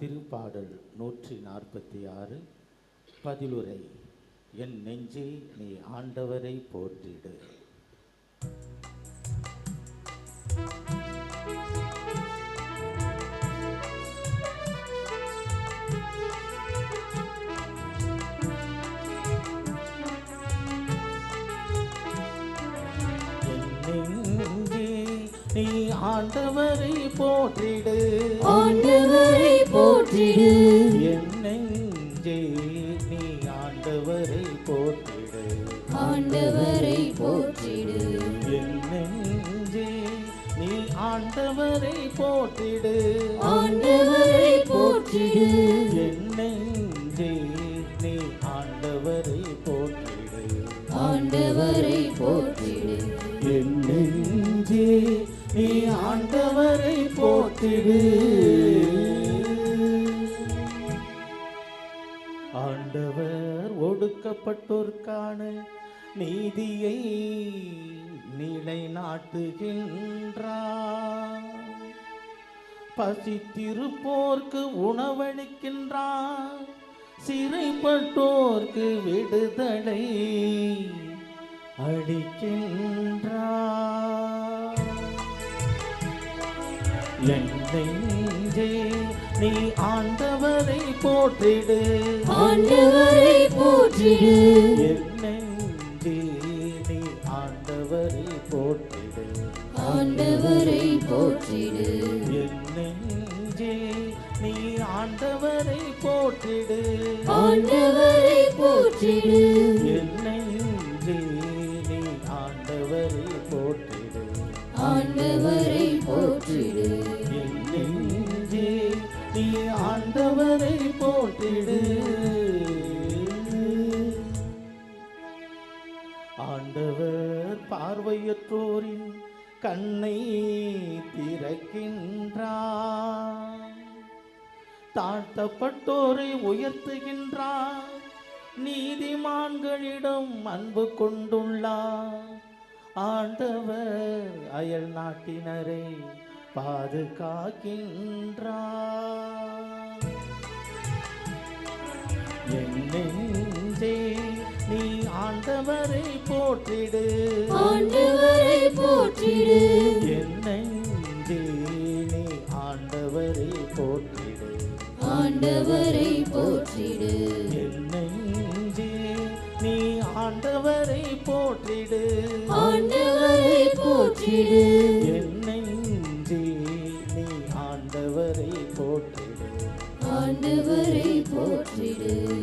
திருப்பாடல் நூற்றி நாற்பத்தி ஆறு பதிலுரை. என் நெஞ்சே நீ ஆண்டவரை போற்றிடு. என் நெஞ்சே நீ ஆண்டவரை போற்றிடு. ஆண்டவரை போற்றிடு. என் நெஞ்சே நீ ஆண்டவரை போற்றிடு. ஆண்டவரை போற்றிடு. என் நெஞ்சே நீ ஆண்டவரை போற்றிடு. ஆண்டவரை போற்றிடு. என் நெஞ்சே நீ ஆண்டவரை போற்றிடு. ஆண்டவரை போற்றிடு. என் நெஞ்சே நீ ஆண்டவரை போற்றிடு. ஆண்டவர் ஒடுக்கப்பட்டோர்க்கான நீதியை நிலைநாட்டுகின்றார். பசித்திருப்போர்க்கு உணவளிக்கின்றார். சிறைப்பட்டோர்க்கு விடுதலை அளிக்கின்றார். நெஞ்சே நீ ஆண்டவரை போற்றிடு. ஆண்டவரை போற்றிடு. நெஞ்சே நீ ஆண்டவரை போற்றிடு. ஆண்டவரை போற்றிடு. நெஞ்சே நீ ஆண்டவரை போற்றிடு. ஆண்டவரை போற்றிடு. ஆண்டவரை போற்றிடு. நீ ஆண்டவரை போற்றிடு. ஆண்டவர் பார்வையற்றோரின் கண்ணை திறக்கின்றார். தாழ்த்தப்பட்டோரை உயர்த்துகின்றார். நீதிமான்களிடம் அன்பு கொண்டுள்ளார். ஆண்டவர் அயல் நாட்டினரை பாதுகாக்கின்றார். என் நெஞ்சே நீ ஆண்டவரை போற்றிடு. ஆண்டவரை போற்றிடு. என் நெஞ்சே நீ ஆண்டவரை போற்றிடு. ஆண்டவரை போற்றிடு. என் நெஞ்சே நீ ஆண்டவரை போற்றிடு. ஆண்டவரை போற்றிடு. என் நெஞ்சே நீ ஆண்டவரை போற்றிடு. ஆண்டவரை போற்றிடு.